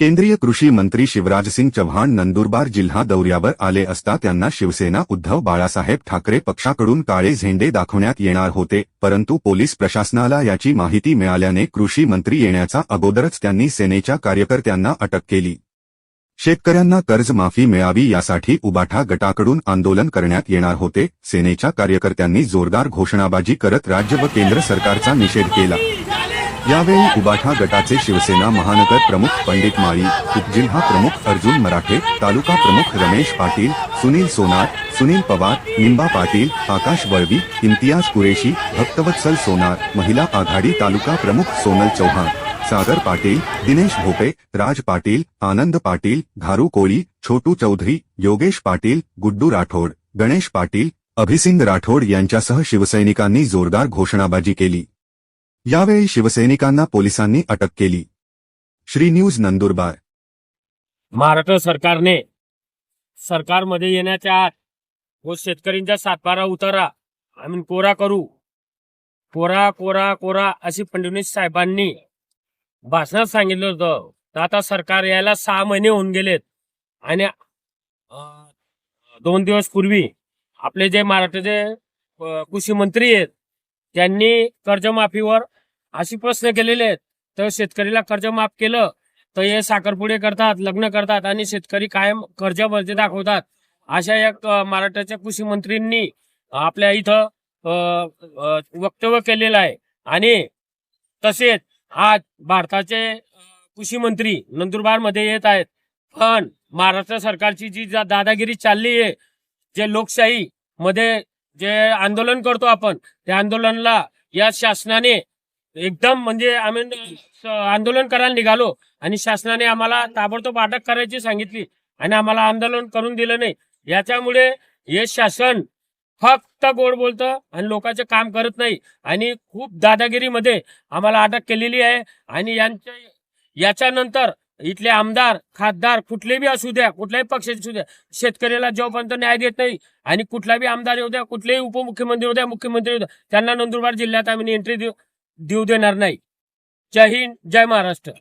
केंद्रीय कृषी मंत्री शिवराजसिंग चव्हाण नंदुरबार जिल्हा दौऱ्यावर आले असता त्यांना शिवसेना उद्धव बाळासाहेब ठाकरे पक्षाकडून काळे झेंडे दाखवण्यात येणार होते परंतु पोलीस प्रशासनाला याची माहिती मिळाल्याने कृषी मंत्री येण्याचा अगोदरच त्यांनी सेनेच्या कार्यकर्त्यांना अटक केली. शेतकऱ्यांना कर्जमाफी मिळावी यासाठी उबाठा गटाकडून आंदोलन करण्यात येणार होते सेनेच्या कार्यकर्त्यांनी जोरदार घोषणाबाजी करत राज्य व केंद्र सरकारचा निषेध केला. यावेळी उबाठा गटाचे शिवसेना महानगर प्रमुख पंडित माळी उपजिल्हा प्रमुख अर्जुन मराठे तालुका प्रमुख रमेश पाटील सुनील सोनार सुनील पवार निंबा पाटील आकाश वळवी इम्तियाज कुरेशी भक्तवत्सल सोनार महिला आघाडी तालुका प्रमुख सोनल चौहान सागर पाटील दिनेश भोपे राज पाटील आनंद पाटील घारू कोळी छोटू चौधरी योगेश पाटील गुड्डू राठोड गणेश पाटील अभिसिंग राठोड यांच्यासह शिवसैनिकांनी जोरदार घोषणाबाजी केली. यावेळी शिवसैनिकांना पोलिसांनी अटक केली. श्री न्यूज नंदुरबार. महाराष्ट्र सरकारने सरकारमध्ये येण्याच्या आत व शेतकऱ्यांचा सातबारा उतारा आम्ही कोरा करू. कोरा कोरा कोरा अशी फडणवीस साहेबांनी भाषणात सांगितलं होतं. तर आता सरकार यायला सहा महिने होऊन गेलेत. आणि दोन दिवस पूर्वी आपले जे महाराष्ट्राचे कृषी मंत्री आहेत त्यांनी कर्जमाफीवर अशी प्रश्न केलेले आहेत. तर शेतकरीला कर्ज माफ केलं तर हे साखरपुडे करतात लग्न करतात आणि शेतकरी कायम कर्जावरती दाखवतात. अशा एक महाराष्ट्राच्या कृषी मंत्रींनी आपल्या इथं वक्तव्य केलेलं आहे. आणि तसेच आज भारताचे कृषी मंत्री नंदुरबारमध्ये येत आहेत. पण महाराष्ट्र सरकारची जी जा- दादागिरी चालली आहे जे लोकशाही मध्ये जे आंदोलन करतो आपण त्या आंदोलनाला या शासनाने एकदम म्हणजे आम्ही आंदोलन करायला निघालो आणि शासनाने आम्हाला ताबडतोब अटक करायची सांगितली आणि आम्हाला आंदोलन करून दिलं नाही. याच्यामुळे हे शासन फक्त गोड बोलतं आणि लोकांचे काम करत नाही. आणि खूप दादागिरीमध्ये आम्हाला अटक केलेली आहे आणि यांच्या याच्यानंतर इथले आमदार खासदार कुठले बी असू द्या कुठल्याही पक्षाचे असू द्या शेतकऱ्याला जोपर्यंत न्याय देत नाही आणि कुठला बी आमदार येऊ द्या कुठलेही उपमुख्यमंत्री होऊ द्या मुख्यमंत्री होऊ द्या त्यांना नंदुरबार जिल्ह्यात आम्ही एंट्री देऊ. देऊ देणार नाही. जय हिंद जय महाराष्ट्र.